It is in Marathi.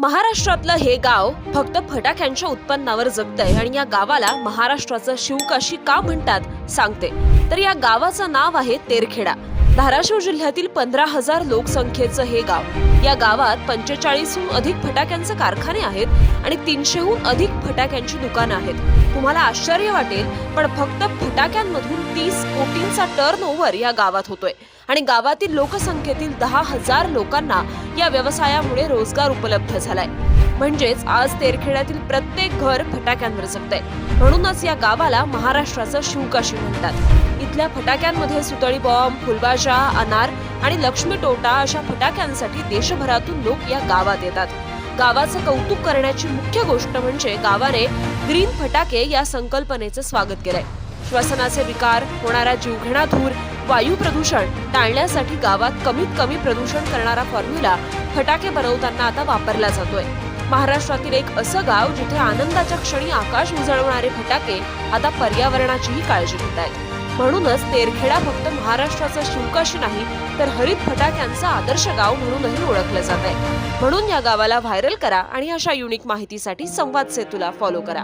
महाराष्ट्रातलं हे गाव फक्त फटाक्यांच्या उत्पन्नावर जगतंय आणि या गावाला महाराष्ट्राचं शिवकाशी का म्हणतात सांगते. तर या गावाचं नाव आहे तेरखेडा. धाराशिव जिल्ह्यातील पंधरा हजार लोकसंख्येचं हे गाव. या गावात पंचेचाळीसहून अधिक फटाक्यांचे कारखाने आहेत आणि तीनशेहून अधिक फटाक्यांची दुकानं आहेत. तुम्हाला आश्चर्य वाटेल पण फक्त फटाक्यांमधून तीस कोटींचा टर्न ओव्हर या गावात होतोय. आणि गावातील लोकसंख्येतील दहा हजार लोकांना या व्यवसायामुळे रोजगार उपलब्ध झालाय. म्हणजेच आज तेरखेड्यातील प्रत्येक घर फटाक्यांवर जगतंय. म्हणूनच या गावाला महाराष्ट्राचं शिवकाशी म्हणतात. इथल्या फटाक्यांमध्ये सुतळी बॉम्ब फुलबाजा अनार आणि लक्ष्मी टोटा अशा फटाक्यांसाठी देशभरातून लोक या गावात येतात. गावाचं कौतुक करण्याची मुख्य गोष्ट म्हणजे गावाने ग्रीन फटाके या संकल्पनेचं स्वागत केलंय. श्वसनाचे विकार होणारा जीवघेणा धूर वायू प्रदूषण टाळण्यासाठी गावात कमीत कमी प्रदूषण करणारा फॉर्म्युला फटाके बनवताना आता वापरला जातोय. महाराष्ट्रातील एक असं गाव जिथे आनंदाच्या क्षणी आकाश उजळवणारे फटाके आता पर्यावरणाचीही काळजी घेत आहेत म्हणूनच तेरखेडा फक्त महाराष्ट्राचं शिवकाशी नाही तर हरित फटाक्यांचा आदर्श गाव म्हणूनही ओळखलं जात आहे. म्हणून या गावाला व्हायरल करा आणि अशा युनिक माहितीसाठी संवाद सेतूला फॉलो करा.